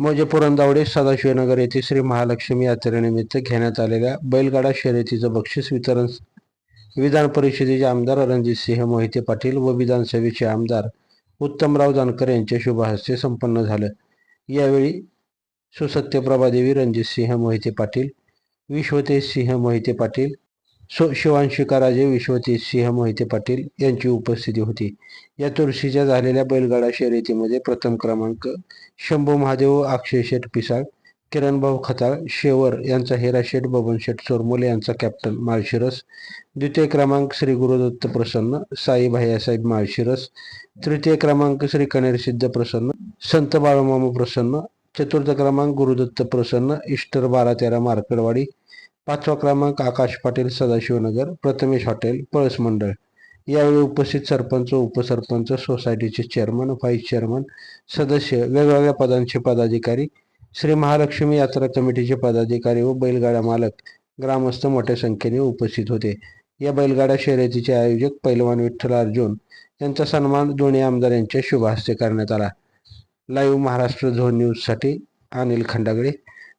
मौजे पुरंदावडे सदाशिवनगर येथे श्री महालक्ष्मी यात्रेनिमित्त घेण्यात आलेल्या बैलगाडा शर्यतीचं बक्षीस वितरण विधान परिषदेचे आमदार रणजितसिंह मोहिते पाटील व विधानसभेचे आमदार उत्तमराव जानकर यांच्या शुभहस्ते संपन्न झालं. यावेळी सुसत्यप्रभादेवी रणजितसिंह मोहिते पाटील विश्वतेज सिंह मोहिते पाटील सो शिवांशिकाराजे विश्वती सिंह मोहिते पाटील यांची उपस्थिती होती. या तुळशीच्या झालेल्या बैलगाडा शर्यतीमध्ये प्रथम क्रमांक शंभू महादेव अक्षय शेठ पिसाळ किरणभाऊ खताळ शेवर यांचा हेरा शेठ बबन शेठ चोरमोले यांचा कॅप्टन माळशिरस द्वितीय क्रमांक श्री गुरुदत्त प्रसन्न साई भाईसाहेब माळशिरस तृतीय क्रमांक श्री कनेर सिद्ध प्रसन्न संत बाळूमामा प्रसन्न चतुर्थ क्रमांक गुरुदत्त प्रसन्न इष्टर बारा तेरा मार्कडवाडी पाचवा क्रमांक आकाश पाटील सदाशिवनगर प्रथमेश हॉटेल पळस मंडळ. यावेळी उपस्थित सरपंच उपसरपंच सोसायटीचे चेअरमन व्हाईस चेअरमन सदस्य वेगवेगळ्या पदांचे पदाधिकारी श्री महालक्ष्मी यात्रा कमिटीचे पदाधिकारी व बैलगाडा मालक ग्रामस्थ मोठ्या संख्येने उपस्थित होते. या बैलगाडा शर्यतीचे आयोजक पैलवान विठ्ठल अर्जुन यांचा सन्मान दोन्ही आमदार यांच्या शुभ हस्ते करण्यात आला. लाईव्ह महाराष्ट्र झोन न्यूजसाठी अनिल खंडागडे